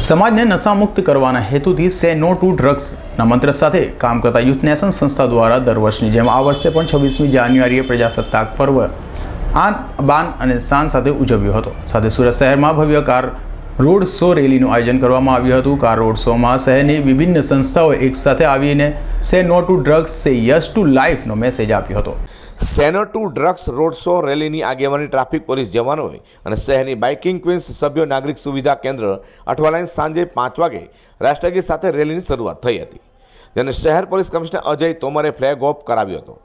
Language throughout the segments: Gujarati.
સમાજને નશામુક્ત કરવાના હેતુથી સે નો ટુ ડ્રગ્સના મંત્ર સાથે કામ કરતા યુથ નેશન સંસ્થા દ્વારા દર વર્ષની જેમ આ વર્ષે પણ છવ્વીસમી જાન્યુઆરીએ પ્રજાસત્તાક પર્વ આન, બાન અને શાન સાથે ઉજવ્યો હતો. સાથે સુરત શહેરમાં ભવ્ય કાર રોડ શો રેલીનું આયોજન કરવામાં આવ્યું હતું. કાર રોડ શોમાં શહેરની વિભિન્ન સંસ્થાઓ એકસાથે આવીને say no to drugs say yes to લાઈફનો message આપ્યો હતો. Say no to drugs road show રેલીની આગેવાની ટ્રાફિક પોલીસ જવાનોએ અને શહેરની બાઇકિંગ ક્વીન્સ સભ્યો નાગરિક સુવિધા કેન્દ્ર અઠવાલાઈન સાંજે પાંચ વાગે રાષ્ટ્રગીત સાથે રેલીની શરૂઆત થઈ હતી, જેને શહેર પોલીસ કમિશનર અજય તોમરે ફ્લેગ ઓફ કરાવ્યો હતો.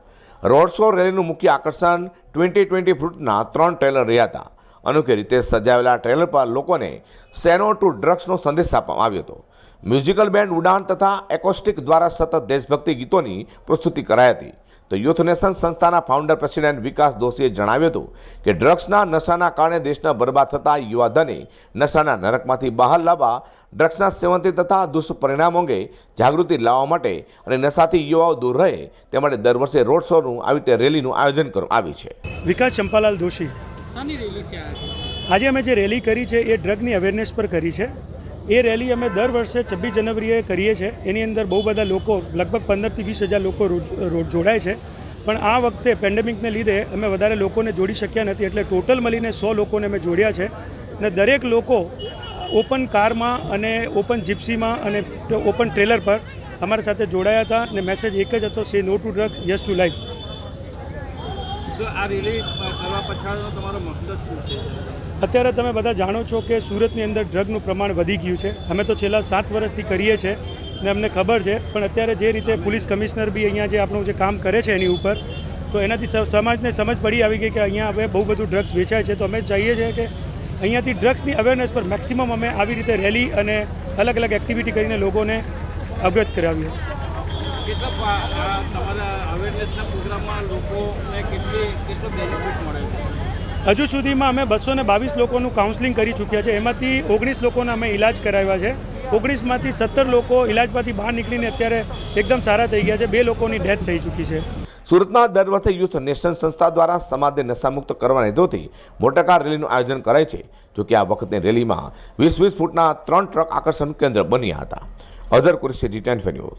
રોડ શો રેલીનું મુખ્ય આકર્ષણ ટ્વેન્ટી ટ્વેન્ટી ફૂટના ત્રણ ટ્રેલર રહ્યા હતા. અનોખી રીતે સજાવેલા ટ્રેલર પર લોકોને સેનો ટુ ડ્રગ્સનો સંદેશ આપવામાં આવ્યો હતો. મ્યુઝિકલ બેન્ડ ઉડાન તથા એકોસ્ટિક દ્વારા સતત દેશભક્તિ ગીતોની પ્રસ્તુતિ કરાઈ હતી. તો યુથ નેશન સંસ્થાના ફાઉન્ડર પ્રેસિડેન્ટ વિકાસ દોશીએ જણાવ્યું હતું કે ડ્રગ્સના નશાના કારણે દેશના બરબાદ થતા યુવાધને નશાના નરકમાંથી બહાર લાવવા ડ્રગ્સના સેવનથી તથા દુષ્પરિણામો અંગે જાગૃતિ લાવવા માટે અને નશાથી યુવાઓ દૂર રહે તે માટે દર વર્ષે રોડ શોનું આવી રીતે રેલીનું આયોજન કરવામાં આવ્યું છે. વિકાસ ચંપાલાલ દોશી. આજે અમે જે રેલી કરી છે એ ડ્રગની અવેરનેસ પર કરી છે. એ રેલી અમે દર વર્ષે છવ્વીસ જાન્યુઆરીએ કરીએ છીએ. એની અંદર બહુ બધા લોકો, લગભગ પંદરથી વીસ હજાર લોકો રોજ જોડાય છે. પણ આ વખતે પેન્ડેમિકને લીધે અમે વધારે લોકોને જોડી શક્યા નથી. એટલે ટોટલ મળીને સો લોકોને અમે જોડ્યા છે. અને દરેક લોકો ઓપન કારમાં અને ઓપન જીપ્સીમાં અને ઓપન ટ્રેલર પર અમારા સાથે જોડાયા હતા. અને મેસેજ એક જ હતો say no to drugs yes to life તો આ રેલી કરવા પછાડનો તમારો મકસદ શું છે અત્યારે તમે બધા જાણો છો કે સુરતની અંદર ડ્રગનું પ્રમાણ વધી ગયું છે. અમે તો છેલ્લા સાત વર્ષથી કરીએ છીએ ને અમને ખબર છે, પણ અત્યારે જે રીતે પોલીસ કમિશનર બી અહીંયા જે આપણું જે કામ કરે છે એની ઉપર, તો એનાથી સમાજને સમજ પડી આવી ગઈ કે અહીંયા હવે બહુ બધું ડ્રગ્સ વેચાય છે. તો અમે ચાહીએ છીએ કે અહીંયાથી ડ્રગ્સની અવેરનેસ પર મેક્સિમમ અમે આવી રીતે રેલી અને અલગ અલગ એક્ટિવિટી કરીને લોકોને અવગત કરાવીએ. કેટલા તમારા અવેરનેસના પ્રોગ્રામમાં લોકોને કેટલી કેટલો બેનિફિટ મળે હજુ સુધીમાં અમે બસો ને બાવીસ લોકોનું કાઉન્સલિંગ કરી ચૂક્યા છે. એમાંથી ઓગણીસ લોકોને અમે ઇલાજ કરાવ્યા છે. ઓગણીસમાંથી સત્તર લોકો ઇલાજમાંથી બહાર નીકળીને અત્યારે એકદમ સારા થઈ ગયા છે. બે લોકોની ડેથ થઈ ચૂકી છે. સુરતમાં દર વર્ષે યુથ નેશન સંસ્થા દ્વારા સમાજને નશામુક્ત કરવાના હેતુથી મોટાકાર રેલીનું આયોજન કરાય છે જોકે આ વખતની રેલીમાં વીસ વીસ ફૂટના ત્રણ ટ્રક આકર્ષણ કેન્દ્ર બન્યા હતા. અઝર કુરેશી ડિટેન્ટ ટેન ન્યૂઝ